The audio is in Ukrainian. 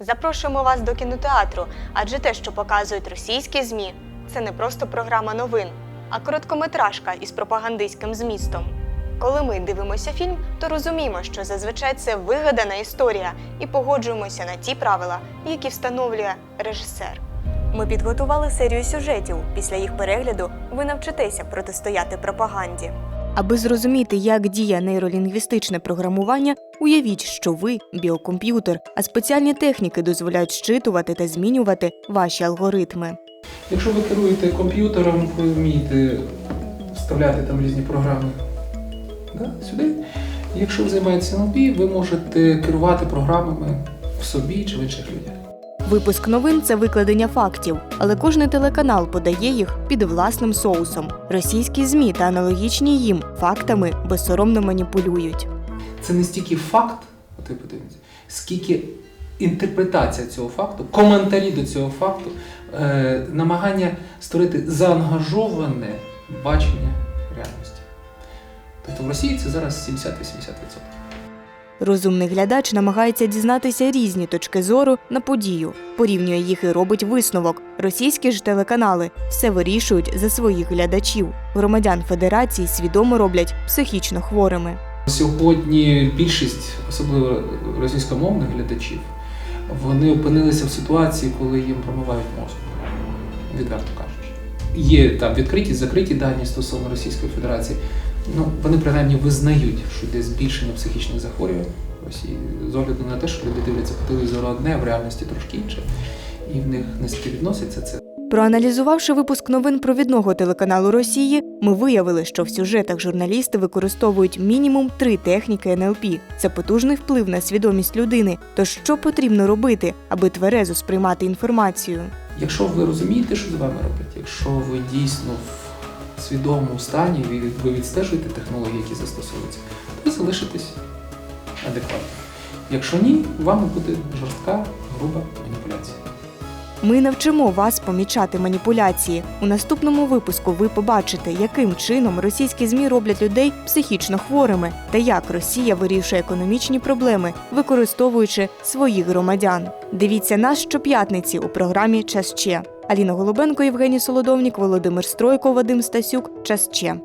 Запрошуємо вас до кінотеатру, адже те, що показують російські ЗМІ, це не просто програма новин, а короткометражка із пропагандистським змістом. Коли ми дивимося фільм, то розуміємо, що зазвичай це вигадана історія і погоджуємося на ті правила, які встановлює режисер. Ми підготували серію сюжетів. Після їх перегляду ви навчитеся протистояти пропаганді. Аби зрозуміти, як діє нейролінгвістичне програмування, уявіть, що ви біокомп'ютер, а спеціальні техніки дозволяють щитувати та змінювати ваші алгоритми. Якщо ви керуєте комп'ютером, ви вмієте вставляти там різні програми да, сюди. Якщо ви займаєтеся НЛП, ви можете керувати програмами в собі чи в інших людях. Випуск новин це викладення фактів, але кожний телеканал подає їх під власним соусом. Російські змі та аналогічні їм фактами безсоромно маніпулюють. Це не стільки факт, скільки інтерпретація цього факту, коментарі до цього факту, е, намагання створити заангажоване бачення реальності. Тобто в Росії це зараз 70-80%. Розумний глядач намагається дізнатися різні точки зору на подію, порівнює їх і робить висновок. Російські ж телеканали все вирішують за своїх глядачів. Громадян Федерації свідомо роблять психічно хворими. Сьогодні більшість, особливо російськомовних глядачів, вони опинилися в ситуації, коли їм промивають мозок, відверто кажучи. Є там відкриті, закриті дані стосовно Російської Федерації. Ну, вони принаймні визнають, що йде збільшення психічних захворювань в Росії з огляду на те, що люди дивляться по телевізору одне, а в реальності трошки інше, і в них не співвідноситься це. Проаналізувавши випуск новин провідного телеканалу Росії, ми виявили, що в сюжетах журналісти використовують мінімум три техніки НЛП. Це потужний вплив на свідомість людини. Тож що потрібно робити, аби тверезо сприймати інформацію? Якщо ви розумієте, що з вами роблять, якщо ви дійсно свідомому стані, ви, відстежуєте технології, які застосовуються, ви залишитесь адекватно. Якщо ні, вами буде жорстка, груба маніпуляція. Ми навчимо вас помічати маніпуляції. У наступному випуску ви побачите, яким чином російські змі роблять людей психічно хворими та як Росія вирішує економічні проблеми, використовуючи своїх громадян. Дивіться нас щоп'ятниці у програмі Час Че. Аліна Голубенко, Євгеній Солодовнік, Володимир Стройко, Вадим Стасюк. Час Че.